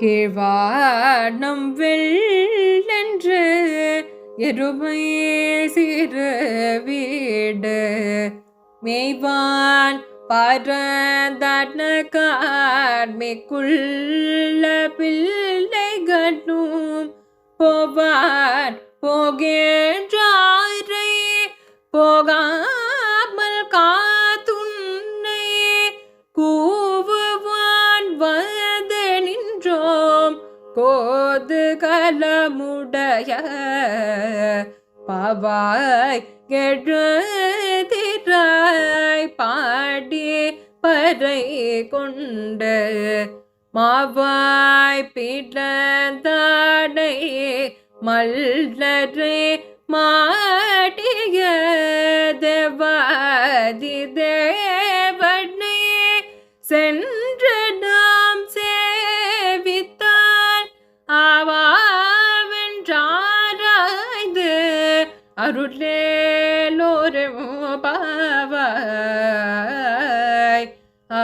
கீழ்வானம் வெள்ளென்று எருமையே சிறு வீடு. மெய்வான் பரதனகார்மிக்குள்ள கார்மிக்குள்ள பிள்ளைகட்டும். போவான் போகின்றாரே போகா நின்றோம் கோது கலமுடைய பவாய் எழுதிராய் பாடி பறை கொண்டு மாவாய் பிடந்தாடை மல்லரை மாட்டிய தேவாதி தேவனே. சென்று அருளேலோரும் பாவாய். ஆ